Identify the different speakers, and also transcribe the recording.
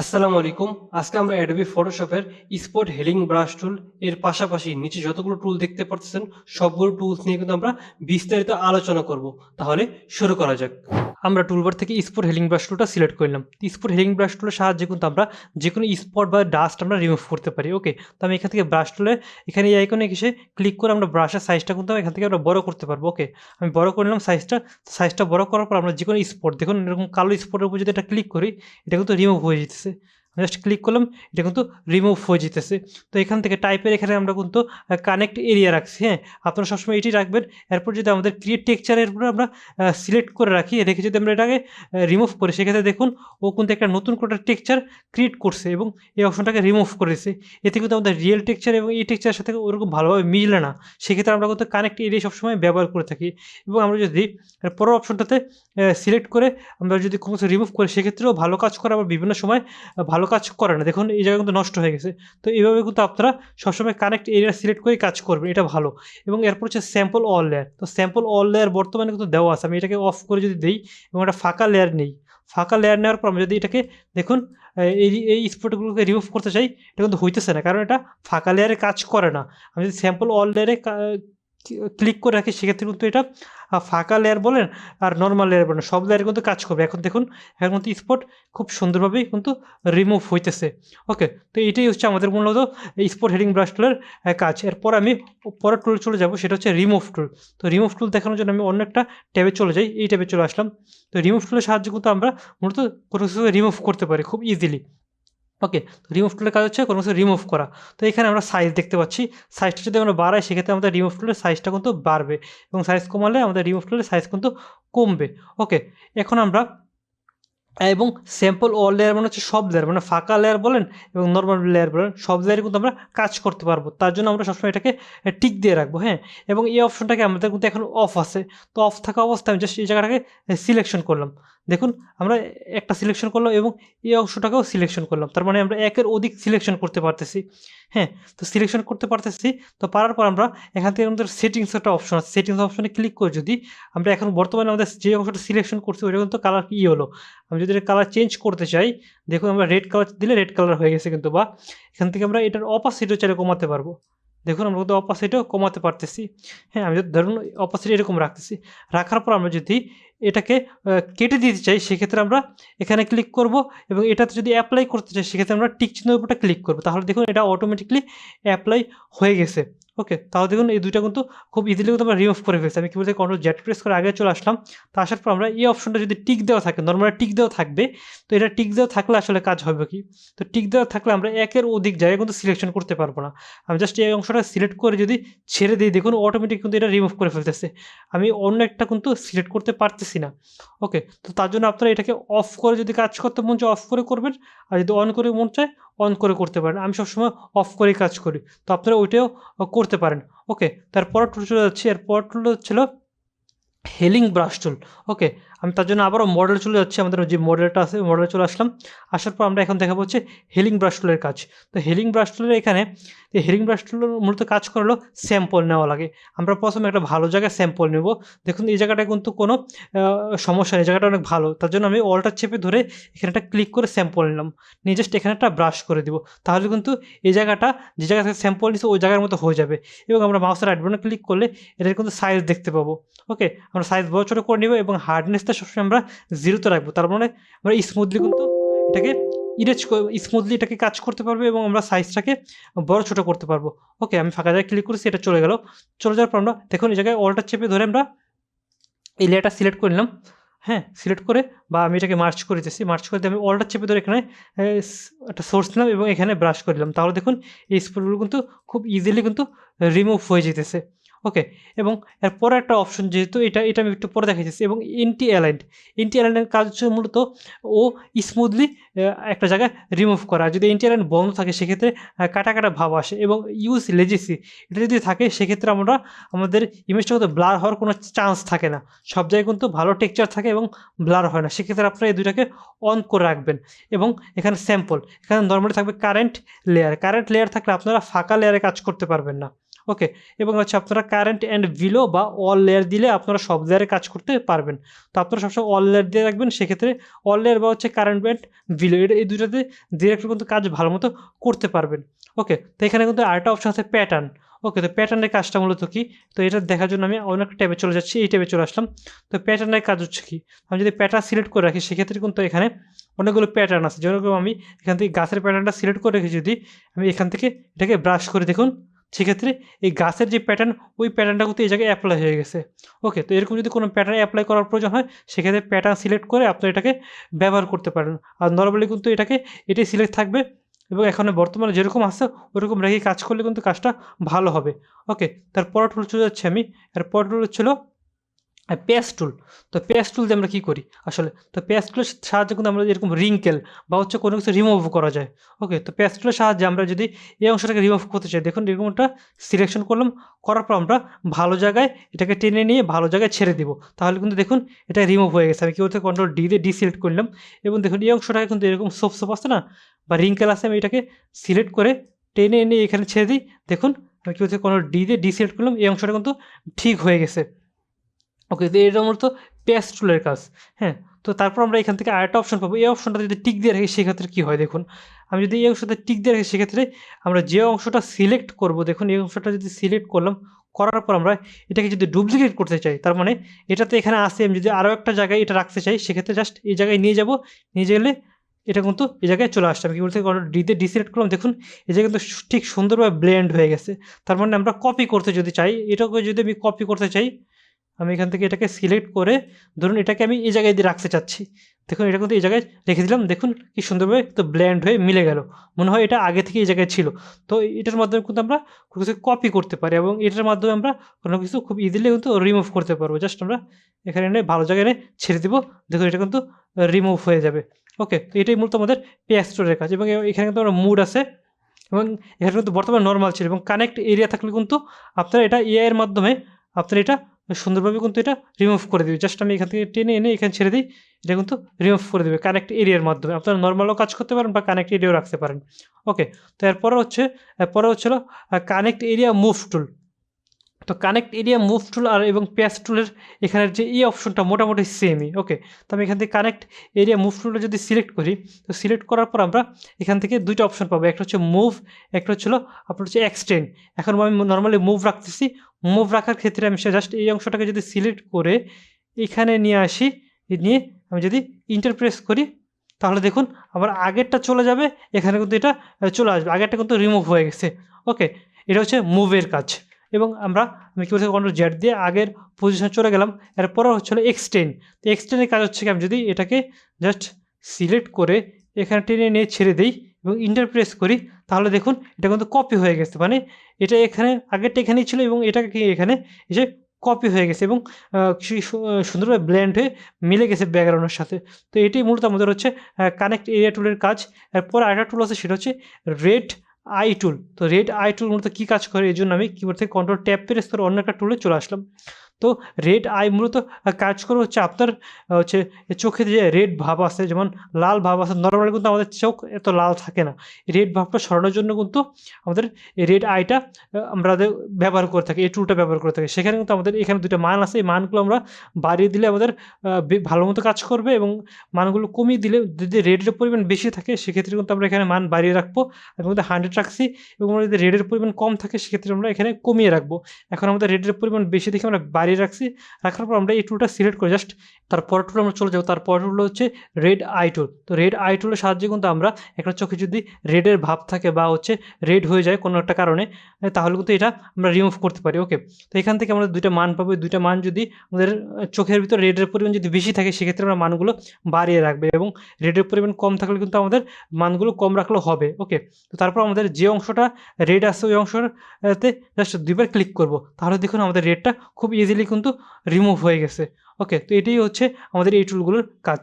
Speaker 1: আসসালামু আলাইকুম। আজকে আমরা অ্যাডবি ফটোশপের স্পট হেলিং ব্রাশ টুল এর পাশাপাশি নিচে যতগুলো টুল দেখতে পাচ্ছেন সবগুলো টুলস নিয়ে কিন্তু আমরা বিস্তারিত আলোচনা করব। তাহলে শুরু করা যাক। আমরা টুলবার থেকে স্পট হেলিং ব্রাশ টুলটা সিলেক্ট করলাম স্পট হেলিং ব্রাশ টুলের সাহায্যে কিন্তু আমরা যে কোনো স্পট বা ডাস্ট আমরা রিমুভ করতে পারি ওকে তো আমি এখান থেকে ব্রাশ টুলে এখানে এই আইকনে এসে ক্লিক করে আমরা ব্রাশের সাইজটা কিন্তু এখান থেকে আমরা বড় করতে পারব ওকে আমি বড় করে নিলাম সাইজটা সাইজটা বড় করার পর আমরা যে কোনো স্পট দেখুন এরকম কালো স্পটের উপর যদি এটা ক্লিক করি, এটা কিন্তু রিমুভ হয়ে যেতেছে। জাস্ট ক্লিক করলাম, এটা কিন্তু রিমুভ হয়ে যেতেছে। তো এখান থেকে টাইপের এখানে আমরা কিন্তু কানেক্ট এরিয়া রাখছি হ্যাঁ? আপনারা সবসময় এটি রাখবেন। এরপর যদি আমাদের ক্রিয়েট টেক্সচারের উপরে আমরা সিলেক্ট করে রাখি রেখে যদি আমরা এটাকে রিমুভ করি, সেক্ষেত্রে দেখুন, ও কিন্তু একটা নতুন করে টেক্সচার ক্রিয়েট করছে এবং এই অপশনটাকে রিমুভ করেছে। এতে কিন্তু আমাদের রিয়েল টেক্সচার এবং এই টেক্সচারের সাথে ওরকম ভালোভাবে মিললে না। সেক্ষেত্রে আমরা কিন্তু কানেক্ট এরিয়া সবসময় ব্যবহার করে থাকি এবং আমরা যদি পরের অপশনটাতে সিলেক্ট করে আমরা যদি কোনো রিমুভ করি, সেক্ষেত্রেও ভালো কাজ করে আবার বিভিন্ন সময় ভালো কাজ করে না। দেখুন, এই জায়গায় কিন্তু নষ্ট হয়ে গেছে। তো এইভাবে কিন্তু আপনারা সবসময় কানেক্ট এরিয়া সিলেক্ট করে কাজ করবেন, এটা ভালো। এবং এরপর হচ্ছে স্যাম্পল অল লেয়ার তো স্যাম্পল অল লেয়ার বর্তমানে কিন্তু দেওয়া আছে। আমি এটাকে অফ করে যদি দিই এবং একটা ফাঁকা লেয়ার নেই, ফাঁকা লেয়ার নেওয়ার পর আমি যদি এটাকে, দেখুন এই এই স্পটগুলোকে রিমুভ করতে চাই, এটা কিন্তু হইতেছে না। কারণ এটা ফাঁকা লেয়ারে কাজ করে না। আমি যদি স্যাম্পল অল লেয়ারে ক্লিক করে রাখি, সেক্ষেত্রে কিন্তু এটা ফাঁকা লেয়ার বলেন আর নর্মাল লেয়ার বলেন, সব লেয়ারে কিন্তু কাজ করবে। এখন দেখুন, এখন কিন্তু স্পট খুব সুন্দরভাবেই কিন্তু রিমুভ হইতেছে। ওকে তো এটাই হচ্ছে আমাদের মূলত স্পট হেডিং ব্রাশ টুলের কাজ। এরপর আমি পরের টুল চলে যাব, সেটা হচ্ছে রিমুভ টুল তো রিমুভ টুল দেখানোর জন্য আমি অন্য একটা ট্যাবে চলে যাই, এই ট্যাবে চলে আসলাম। তো রিমুভ টুলের সাহায্যে কিন্তু আমরা মূলত কোনো কিছু রিমুভ করতে পারি খুব ইজিলি ওকে রিমুভ টুলের কাজ হচ্ছে কোনো কিছু রিমুভ করা। তো এখানে আমরা সাইজ দেখতে পাচ্ছি। সাইজটা যদি আমরা বাড়াই, সেক্ষেত্রে আমাদের রিমুভ টুলের সাইজটা কিন্তু বাড়বে এবং সাইজ কমালে আমাদের রিমুভ টুলের সাইজ কিন্তু কমবে। ওকে এখন আমরা এবং স্যাম্পল অল লেয়ার মানে হচ্ছে সব লেয়ার মানে ফাঁকা লেয়ার বলেন এবং নর্মাল লেয়ার বলেন, সব লেয়ারে কিন্তু আমরা কাজ করতে পারব। তার জন্য আমরা সবসময় এটাকে টিক দিয়ে রাখব হ্যাঁ? এবং এই অপশনটাকে আমাদের কিন্তু এখন অফ আছে। তো অফ থাকা অবস্থায় আমি জাস্ট এই জায়গাটাকে সিলেকশন করলাম। দেখুন, আমরা একটা সিলেকশন করলাম এবং এই অংশটাকেও সিলেকশন করলাম। তার মানে আমরা একের অধিক সিলেকশন করতে পারতেছি। হ্যাঁ তো সিলেকশন করতে পারতেছি, তো পারার পর আমরা এখান থেকে আমাদের সেটিংস একটা অপশন আছে। সেটিংস অপশনে ক্লিক করে যদি আমরা এখন বর্তমানে আমাদের যে অংশটা সিলেকশন করছি, ওইটা কিন্তু কালার কি হলো? আমি যদি কালার চেঞ্জ করতে চাই, দেখুন আমরা রেড কালার দিলে রেড কালার হয়ে গেছে কিন্তু বা এখান থেকে আমরা এটার অপাসিটিও চাইলে কমাতে পারব। দেখুন, আমরা কিন্তু অপাসিটিও কমাতে পারতেছি। হ্যাঁ আমি যদি ধরুন অপাসিটি এরকম রাখতেছি। রাখার পর আমরা যদি এটাকে কেটে দিতে চাই, সেক্ষেত্রে আমরা এখানে ক্লিক করব এবং এটাতে যদি অ্যাপ্লাই করতে চাই, সেক্ষেত্রে আমরা টিক চিহ্নের উপরটা ক্লিক করব। তাহলে দেখুন, এটা অটোমেটিকলি অ্যাপ্লাই হয়ে গেছে। ওকে তাহলে দেখুন এই দুইটা কিন্তু খুব ইজিলি কিন্তু আমরা রিমুভ করে ফেলছি। আমি কি বলছি কন্ট্রোল জেড প্রেস করে আগে চলে আসলাম। তো আসার পর আমরা এই অপশনটা যদি টিক দেওয়া থাকে নর্মাল টিক দেওয়া থাকবে, তো এটা টিক দেওয়া থাকলে আসলে কাজ হবে কি? তো টিক দেওয়া থাকলে আমরা একের অধিক জায়গায় কিন্তু সিলেকশন করতে পারব না। আমি জাস্ট এই অংশটা সিলেক্ট করে যদি ছেড়ে দিই, দেখুন অটোমেটিক কিন্তু এটা রিমুভ করে ফেলতেছে। আমি অন্য একটা কিন্তু সিলেক্ট করতে পারতেছি না। ওকে তো তার জন্য আপনারা এটাকে অফ করে যদি কাজ করতে মন চায় অফ করে করবেন। আর যদি অন করে মন চায় অন করে করতে পারেন। আমি সবসময় অফ করে কাজ করি। তো আপনারা ওইটাও করতে পারেন। ওকে তারপর টুল চলে যাচ্ছি। এরপর টুল ছিল হেলিং ব্রাশ টুল ওকে আমি তার জন্য আবারও মডেল চলে যাচ্ছি, আমাদের যে মডেলটা আছে মডেলে চলে আসলাম। আসার পর আমরা এখন দেখাবো হচ্ছে হেলিং ব্রাশ টুলের কাজ। তো হেলিং ব্রাশ এখানে, এই হেলিং ব্রাশ টুলের মূলত কাজ করল স্যাম্পল নেওয়া লাগে। আমরা প্রথমে একটা ভালো জায়গায় স্যাম্পল নেব। দেখুন, এই জায়গাটা কিন্তু কোনো সমস্যা নেই, জায়গাটা অনেক ভালো। তার জন্য আমি অলটা চেপে ধরে এখানে একটা ক্লিক করে স্যাম্পল নিলাম। নিয়ে জাস্ট এখানে একটা ব্রাশ করে দিব। তাহলে কিন্তু এই জায়গাটা, যে জায়গা থেকে স্যাম্পল নিচ্ছে ওই জায়গার মতো হয়ে যাবে। এবং আমরা মাউসের বাটনে ক্লিক করলে এটার কিন্তু সাইজ দেখতে পাবো। ওকে আমরা সাইজ বড় ছোটো করে নেব এবং হার্ডনেসটা সবসময় আমরা জিরোতে রাখব। তার মানে আমরা স্মুথলি কিন্তু এটাকে ইরেজ স্মুথলি এটাকে কাজ করতে পারব এবং আমরা সাইজটাকে বড় ছোটো করতে পারব। ওকে আমি ফাঁকা জায়গায় ক্লিক করেছি, এটা চলে গেল। চলে যাওয়ার পর আমরা দেখুন, এই জায়গায় অলটা চেপে ধরে আমরা এই লেয়ারটা সিলেক্ট করে নিলাম। হ্যাঁ সিলেক্ট করে বা আমি এটাকে মার্চ করে দিতেছি। মার্চ করে দিয়ে আমি অলটা চেপে ধরে এখানে একটা সোর্স নিলাম এবং এখানে ব্রাশ করে দিলাম। তাহলে দেখুন, এই স্পটগুলো কিন্তু খুব ইজিলি কিন্তু রিমুভ হয়ে যেতেছে। ওকে এবং এরপরে একটা অপশন যেহেতু এটা এটা আমি একটু পরে দেখাইতেছি, এবং এনটি অ্যালাইন্ড এনটি অ্যালাইনের কাজ হচ্ছে মূলত ও স্মুথলি একটা জায়গায় রিমুভ করা। যদি এনটি অ্যালাইন বন্ধ থাকে, সেক্ষেত্রে কাটা কাটা ভাব আসে, এবং ইউজ লেজেসি এটা যদি থাকে, সেক্ষেত্রে আমরা, আমাদের ইমেজটা কিন্তু ব্লার হওয়ার কোনো চান্স থাকে না। সব জায়গায় কিন্তু ভালো টেক্সচার থাকে এবং ব্লার হয় না। সেক্ষেত্রে আপনারা এই দুইটাকে অন করে রাখবেন। এবং এখানে স্যাম্পল এখানে নর্মালি থাকবে কারেন্ট লেয়ার কারেন্ট লেয়ার থাকলে আপনারা ফাঁকা লেয়ারে কাজ করতে পারবেন না।
Speaker 2: ওকে এবং হচ্ছে আপনারা কারেন্ট অ্যান্ড বিলো বা অল লেয়ার দিলে আপনারা সব লেয়ারে কাজ করতে পারবেন। তো আপনারা সবসময় অল লেয়ার দিয়ে রাখবেন, সেক্ষেত্রে অল লেয়ার বা হচ্ছে কারেন্ট ব্যান্ড বিলো এটা এই দুটাতে ডিরেক্ট কিন্তু কাজ ভালো মতো করতে পারবেন। ওকে তো এখানে কিন্তু আরেকটা অপশন আছে প্যাটার্ন ওকে তো প্যাটার্নের কাজটা মূলত কি? তো এটা দেখার জন্য আমি অনেক ট্যাবে চলে যাচ্ছি। এই ট্যাবে চলে আসলাম। তো প্যাটার্নের কাজ হচ্ছে কি? আমি যদি প্যাটার্ন সিলেক্ট করে রাখি, সেক্ষেত্রে কিন্তু এখানে অনেকগুলো প্যাটার্ন আছে। যেরকম আমি এখান থেকে গাছের প্যাটার্নটা সিলেক্ট করে রেখে যদি, আমি এখান থেকে এটাকে ব্রাশ করে দেখুন। সেক্ষেত্রে এই গাছের যে প্যাটার্ন ওই প্যাটার্নটা কিন্তু এই জায়গায় অ্যাপ্লাই হয়ে গেছে। ওকে তো এরকম যদি কোনো প্যাটার্ন অ্যাপ্লাই করার প্রয়োজন হয়, সেক্ষেত্রে প্যাটার্ন সিলেক্ট করে আপনি এটাকে ব্যবহার করতে পারেন। আর নর্মালি কিন্তু এটাকে, এটাই সিলেক্ট থাকবে। এবং এখানে বর্তমানে যেরকম আছে, ওরকম রেখে কাজ করলে কিন্তু কাজটা ভালো হবে। ওকে তার পরের টুল চলে যাচ্ছে আমি, এর পরের টুল ছিল পেস টুল তো পেস টুল দিয়ে আমরা কী করি? আসলে, তো পেস টুলের সাহায্যে কিন্তু আমরা এরকম রিঙ্কেল বা হচ্ছে কোনো কিছু রিমুভ করা যায়। ওকে তো পেস টুলের সাহায্যে আমরা যদি এই অংশটাকে রিমুভ করতে চাই, দেখুন এরকমটা সিলেকশন করলাম, করার পর আমরা ভালো জায়গায় এটাকে টেনে নিয়ে ভালো জায়গায় ছেড়ে দিব। তাহলে কিন্তু দেখুন এটা রিমুভ হয়ে গেছে। আমি কি বলতে কন্ট্রোল ডি দিয়ে ডিসিলেক্ট করলাম এবং দেখুন এই অংশটাকে কিন্তু এরকম সোপ সোপ আছে না? বা রিঙ্কেল আসে আমি এটাকে সিলেক্ট করে টেনে এনে এখানে ছেড়ে দিই। দেখুন আমি কী বলছি? কোনো ডি দিয়ে ডিসিলেক্ট করলাম, এই অংশটা কিন্তু ঠিক হয়ে গেছে। ওকে তো এটা মূলত পেস টুলের কাজ। হ্যাঁ তো তারপর আমরা এখান থেকে আরেকটা অপশন পাবো। এই অপশনটা যদি টিক দিয়ে রাখি, সেক্ষেত্রে কী হয় দেখুন? আমি যদি এই অংশটা টিক দিয়ে রাখি, সেক্ষেত্রে আমরা যে অংশটা সিলেক্ট করব, দেখুন এই অংশটা যদি সিলেক্ট করলাম, করার পর আমরা এটাকে যদি ডুপ্লিকেট করতে চাই, তার মানে এটাতে এখানে আসে আমি যদি আরও একটা জায়গায় এটা রাখতে চাই, সেক্ষেত্রে জাস্ট এই জায়গায় নিয়ে যাব। নিয়ে গেলে এটা কিন্তু এই জায়গায় চলে আসছে। আমি কি বলতে ডিতে ডিসিলেক্ট করলাম, দেখুন এই জায়গায় কিন্তু ঠিক সুন্দরভাবে ব্লেন্ড হয়ে গেছে। তার মানে আমরা কপি করতে যদি চাই এটাকে যদি আমি কপি করতে চাই আমি এখান থেকে এটাকে সিলেক্ট করে ধরুন এটাকে আমি এই জায়গায় দিয়ে রাখতে চাচ্ছি। দেখুন এটা কিন্তু এই জায়গায় রেখে দিলাম। দেখুন কি সুন্দরভাবে তো ব্ল্যান্ড হয়ে মিলে গেল। মনে হয় এটা আগে থেকে এই জায়গায় ছিল। তো এটার মাধ্যমে কিন্তু আমরা কোনো কিছু কপি করতে পারি এবং এটার মাধ্যমে আমরা কোনো কিছু খুব ইজিলি কিন্তু রিমুভ করতে পারব। জাস্ট আমরা এখানে এনে ভালো জায়গায় এনে ছেড়ে দিব। দেখুন এটা কিন্তু রিমুভ হয়ে যাবে। ওকে তো এটাই মূলত আমাদের পেয়ার স্টোরের কাজ এবং এখানে কিন্তু আমরা মুড আছে এবং এখানে কিন্তু বর্তমানে নর্মাল ছিল এবং কানেক্ট এরিয়া থাকলে কিন্তু আপনারা এটা এআইয়ের মাধ্যমে আপনারা এটা সুন্দরভাবে কিন্তু এটা রিমুভ করে দেবে। জাস্ট আমি এখান থেকে টেনে এনে এখানে ছেড়ে দিই, এটা কিন্তু রিমুভ করে দেবে কানেক্ট এরিয়ার মাধ্যমে। আপনারা নর্মালও কাজ করতে পারেন বা কানেক্ট এরিয়াও রাখতে পারেন। ওকে তো এরপরে হচ্ছে, এরপরে হচ্ছিল কানেক্ট এরিয়া মুভ টুল তো কানেক্ট এরিয়া মুভ টুল আর এবং প্যাস টুলের এখানের যে এই অপশনটা মোটামুটি সেমই ওকে তো আমি এখান থেকে কানেক্ট এরিয়া মুভ টুলটা যদি সিলেক্ট করি, তো সিলেক্ট করার পর আমরা এখান থেকে দুইটা অপশন পাবো, একটা হচ্ছে মুভ একটা হচ্ছিল আপনার হচ্ছে এক্সটেন্ড এখন আমি নর্মালি মুভ রাখতেছি মুভ রাখার ক্ষেত্রে আমি জাস্ট এই অংশটাকে যদি সিলেক্ট করে এখানে নিয়ে আসি নিয়ে আমি যদি ইন্টারপ্রেস করি, তাহলে দেখুন আবার আগেরটা চলে যাবে, এখানে কিন্তু এটা চলে আসবে, আগেরটা কিন্তু রিমুভ হয়ে গেছে ওকে এটা হচ্ছে মুভের কাজ। এবং আমরা আমি কী বলছি কন্ট্রোল জেড দিয়ে আগের পজিশনে চলে গেলাম, এরপরে হচ্ছিল এক্সটেন্ড তো এক্সটেন্ডের কাজ হচ্ছে কি, আমি যদি এটাকে জাস্ট সিলেক্ট করে এখানে টেনে নিয়ে ছেড়ে দিই এবং ইন্টারপ্রেস করি, তাহলে দেখুন এটা কিন্তু কপি হয়ে গেছে। মানে এটা এখানে, আগেরটা এখানেই ছিল এবং এটাকে এখানে এসে কপি হয়ে গেছে এবং সুন্দরভাবে ব্ল্যান্ড হয়ে মিলে গেছে ব্যাকগ্রাউন্ডের সাথে। তো এটাই মূলত আমাদের হচ্ছে কানেক্ট এরিয়া টুলের কাজ। এরপর আরেকটা টুল আছে, সেটা হচ্ছে রেড আই টুল তো রেড আই টুল মূলত কী কাজ করে? এই জন্য আমি কিবোর্ড থেকে কন্ট্রোল ট্যাপ পেরে অন্য একটা টুলে চলে আসলাম। তো রেড আই মূলত কাজ করে হচ্ছে আপনার হচ্ছে চোখে যে রেড ভাব আছে, যেমন লাল ভাব আছে নর্মালি কিন্তু আমাদের চোখ এত লাল থাকে না। রেড ভাবটা সরানোর জন্য কিন্তু আমাদের রেড আইটা আমরা ব্যবহার করে থাকি, এই টুলটা ব্যবহার করে থাকি। সেখানে কিন্তু আমাদের এখানে দুটো মান আছে, এই মানগুলো আমরা বাড়িয়ে দিলে আমাদের ভালো মতো কাজ করবে এবং মানগুলো কমিয়ে দিলে যদি রেডের পরিমাণ বেশি থাকে, সেক্ষেত্রে কিন্তু আমরা এখানে মান বাড়িয়ে রাখব এবং যদি হান্ড্রেড রাখছি এবং যদি রেডের পরিমাণ কম থাকে, সেক্ষেত্রে আমরা এখানে কমিয়ে রাখব। এখন আমাদের রেডের পরিমাণ বেশি দেখে আমরা বাড়িয়ে রাখছি, রাখার পর আমরা এই টুলটা সিলেক্ট করে জাস্ট তারপর টুল আমরা চলে যাব। তারপর টুল হচ্ছে রেড আই টুল তো রেড আই টুলের সাহায্যে কিন্তু আমরা একটা চোখে যদি রেডের ভাব থাকে বা হচ্ছে রেড হয়ে যায় কোনো একটা কারণে তাহলে কিন্তু এটা আমরা রিমুভ করতে পারি। ওকে তো এখান থেকে আমরা দুইটা মান পাবো। দুইটা মান যদি আমাদের চোখের ভিতর রেডের পরিমাণ যদি বেশি থাকে, সেক্ষেত্রে আমরা মানগুলো বাড়িয়ে রাখবে এবং রেডের পরিমাণ কম থাকলে কিন্তু আমাদের মানগুলো কম রাখলেও হবে। ওকে তো তারপর আমাদের যে অংশটা রেড আসছে ওই অংশটাতে জাস্ট দুইবার ক্লিক করব। তাহলে দেখুন আমাদের রেডটা খুব ইজিলি কিন্তু রিমুভ হয়ে গেছে। ওকে তো এটাই হচ্ছে আমাদের এই টুলগুলোর কাজ।